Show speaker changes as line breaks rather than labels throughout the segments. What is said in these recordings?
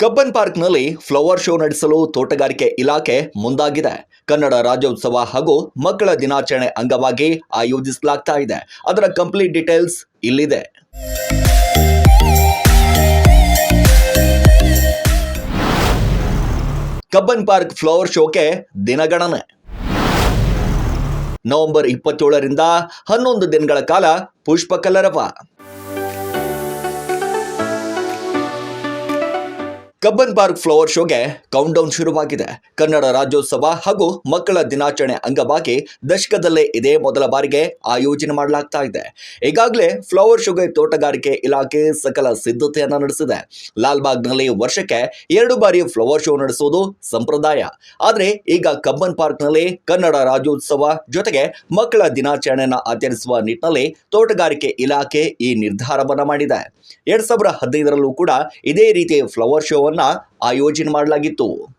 Cubbon ಪಾರ್ಕ್ನಲ್ಲಿ flower show ನಡೆಸಲು ತೋಟಗಾರಿಕೆ ಇಲಾಖೆ ಮುಂದಾಗಿದೆ. ಕನ್ನಡ ರಾಜ್ಯೋತ್ಸವ ಹಾಗೂ ಮಕ್ಕಳ ದಿನಾಚರಣೆ ಅಂಗವಾಗಿ ಆಯೋಜಿಸಲಾಗ್ತಾ ಇದೆ. ಅದರ ಕಂಪ್ಲೀಟ್ ಡೀಟೇಲ್ಸ್ ಇಲ್ಲಿದೆ. ಕಬ್ಬನ್ ಪಾರ್ಕ್ ಫ್ಲವರ್ ಶೋಕ್ಕೆ ದಿನಗಣನೆ ನವೆಂಬರ್ ಇಪ್ಪತ್ತೇಳರಿಂದ ಹನ್ನೊಂದು ದಿನಗಳ ಕಾಲ ಪುಷ್ಪ ಕಲರವ ಕಬ್ಬನ್ ಪಾರ್ಕ್ ಫ್ಲವರ್ ಶೋಗೆ ಕೌಂಟ್ಡೌನ್ ಶುರುವಾಗಿದೆ. ಕನ್ನಡ ರಾಜ್ಯೋತ್ಸವ ಹಾಗೂ ಮಕ್ಕಳ ದಿನಾಚರಣೆ ಅಂಗವಾಗಿ ದಶಕದಲ್ಲೇ ಇದೇ ಮೊದಲ ಬಾರಿಗೆ ಆಯೋಜನೆ ಮಾಡಲಾಗ್ತಾ ಇದೆ. ಈಗಾಗಲೇ ಫ್ಲವರ್ ಶೋಗೆ ತೋಟಗಾರಿಕೆ ಇಲಾಖೆ ಸಕಲ ಸಿದ್ಧತೆಯನ್ನು ನಡೆಸಿದೆ. ಲಾಲ್ಬಾಗ್ನಲ್ಲಿ ವರ್ಷಕ್ಕೆ ಎರಡು ಬಾರಿ ಫ್ಲವರ್ ಶೋ ನಡೆಸುವುದು ಸಂಪ್ರದಾಯ. ಆದರೆ ಈಗ ಕಬ್ಬನ್ ಪಾರ್ಕ್ನಲ್ಲಿ ಕನ್ನಡ ರಾಜ್ಯೋತ್ಸವ ಜೊತೆಗೆ ಮಕ್ಕಳ ದಿನಾಚರಣೆಯನ್ನು ಆಚರಿಸುವ ನಿಟ್ಟಿನಲ್ಲಿ ತೋಟಗಾರಿಕೆ ಇಲಾಖೆ ಈ ನಿರ್ಧಾರವನ್ನು ಮಾಡಿದೆ. ಎರಡ್ ಸಾವಿರದ ಹದಿನೈದರಲ್ಲೂ ಕೂಡ ಇದೇ ರೀತಿ ಫ್ಲವರ್ ಶೋವನ್ನ ಆಯೋಜನೆ ಮಾಡಲಾಗಿತ್ತು.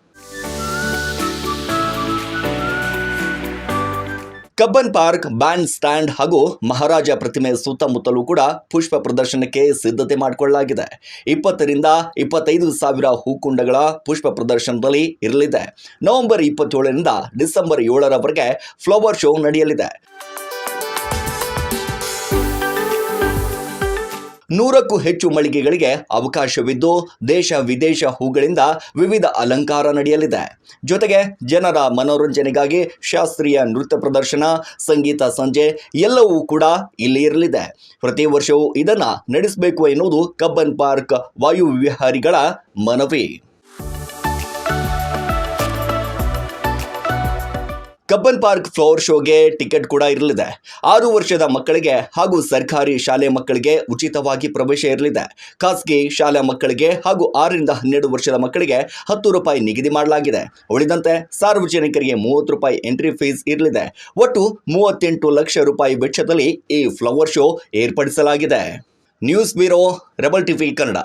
ಕಬ್ಬನ್ ಪಾರ್ಕ್, ಬ್ಯಾಂಡ್ ಸ್ಟ್ಯಾಂಡ್ ಹಾಗೂ ಮಹಾರಾಜ ಪ್ರತಿಮೆ ಸುತ್ತಮುತ್ತಲೂ ಕೂಡ ಪುಷ್ಪ ಪ್ರದರ್ಶನಕ್ಕೆ ಸಿದ್ಧತೆ ಮಾಡಿಕೊಳ್ಳಲಾಗಿದೆ. ಇಪ್ಪತ್ತರಿಂದ ಇಪ್ಪತ್ತೈದು ಸಾವಿರ ಹೂಕುಂಡಗಳ ಪುಷ್ಪ ಪ್ರದರ್ಶನದಲ್ಲಿ ಇರಲಿದೆ. ನವೆಂಬರ್ ಇಪ್ಪತ್ತೇಳರಿಂದ ಡಿಸೆಂಬರ್ ಏಳರವರೆಗೆ ಫ್ಲವರ್ ಶೋ ನಡೆಯಲಿದೆ. ನೂರಕ್ಕೂ ಹೆಚ್ಚು ಮಳಿಗೆಗಳಿಗೆ ಅವಕಾಶವಿದ್ದು ದೇಶ ವಿದೇಶ ಹೂಗಳಿಂದ ವಿವಿಧ ಅಲಂಕಾರ ನಡೆಯಲಿದೆ. ಜೊತೆಗೆ ಜನರ ಮನೋರಂಜನೆಗಾಗಿ ಶಾಸ್ತ್ರೀಯ ನೃತ್ಯ ಪ್ರದರ್ಶನ, ಸಂಗೀತ ಸಂಜೆ ಎಲ್ಲವೂ ಕೂಡ ಇಲ್ಲಿ ಇರಲಿದೆ. ಪ್ರತಿ ವರ್ಷವೂ ಇದನ್ನು ನಡೆಸಬೇಕು ಎನ್ನುವುದು ಕಬ್ಬನ್ ಪಾರ್ಕ್ ವಾಯುವಿಹಾರಿಗಳ ಮನವಿ. ಕಬ್ಬನ್ ಪಾರ್ಕ್ ಫ್ಲವರ್ ಶೋಗೆ ಟಿಕೆಟ್ ಕೂಡ ಇರಲಿದೆ. ಆರು ವರ್ಷದ ಮಕ್ಕಳಿಗೆ ಹಾಗೂ ಸರ್ಕಾರಿ ಶಾಲೆ ಮಕ್ಕಳಿಗೆ ಉಚಿತವಾಗಿ ಪ್ರವೇಶ ಇರಲಿದೆ. ಖಾಸಗಿ ಶಾಲಾ ಮಕ್ಕಳಿಗೆ ಹಾಗೂ ಆರರಿಂದ ಹನ್ನೆರಡು ವರ್ಷದ ಮಕ್ಕಳಿಗೆ ಹತ್ತು ರೂಪಾಯಿ ನಿಗದಿ ಮಾಡಲಾಗಿದೆ. ಉಳಿದಂತೆ ಸಾರ್ವಜನಿಕರಿಗೆ ಮೂವತ್ತು ರೂಪಾಯಿ ಎಂಟ್ರಿ ಫೀಸ್ ಇರಲಿದೆ. ಒಟ್ಟು ಮೂವತ್ತೆಂಟು ಲಕ್ಷ ರೂಪಾಯಿ ವೆಚ್ಚದಲ್ಲಿ ಈ ಫ್ಲವರ್ ಶೋ ಏರ್ಪಡಿಸಲಾಗಿದೆ. News bureau, rebel TV Kannada.